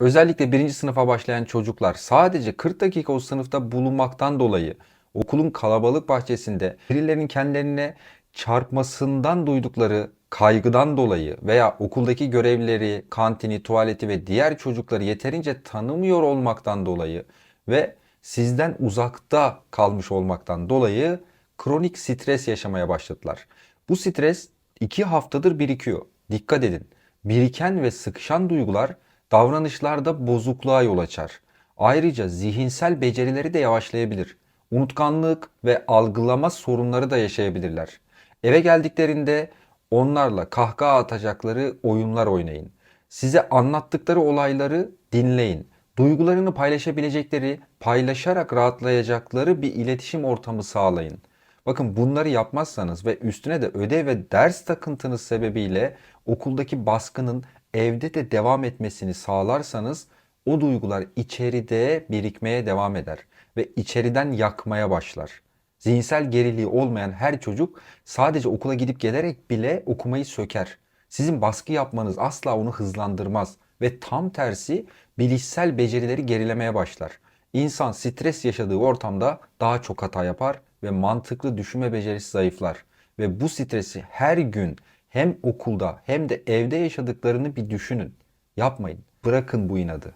Özellikle birinci sınıfa başlayan çocuklar sadece 40 dakika o sınıfta bulunmaktan dolayı okulun kalabalık bahçesinde birilerinin kendilerine çarpmasından duydukları kaygıdan dolayı veya okuldaki görevlileri, kantini, tuvaleti ve diğer çocukları yeterince tanımıyor olmaktan dolayı ve sizden uzakta kalmış olmaktan dolayı kronik stres yaşamaya başladılar. Bu stres iki haftadır birikiyor. Dikkat edin. Biriken ve sıkışan duygular davranışlarda bozukluğa yol açar. Ayrıca zihinsel becerileri de yavaşlayabilir. Unutkanlık ve algılama sorunları da yaşayabilirler. Eve geldiklerinde onlarla kahkaha atacakları oyunlar oynayın. Size anlattıkları olayları dinleyin. Duygularını paylaşabilecekleri, paylaşarak rahatlayacakları bir iletişim ortamı sağlayın. Bakın bunları yapmazsanız ve üstüne de ödev ve ders takıntınız sebebiyle okuldaki baskının evde de devam etmesini sağlarsanız o duygular içeride birikmeye devam eder ve içeriden yakmaya başlar. Zihinsel geriliği olmayan her çocuk sadece okula gidip gelerek bile okumayı söker. Sizin baskı yapmanız asla onu hızlandırmaz ve tam tersi bilişsel becerileri gerilemeye başlar. İnsan stres yaşadığı ortamda daha çok hata yapar ve mantıklı düşünme becerisi zayıflar. Ve bu stresi her gün hem okulda hem de evde yaşadıklarını bir düşünün. Yapmayın. Bırakın bu inadı.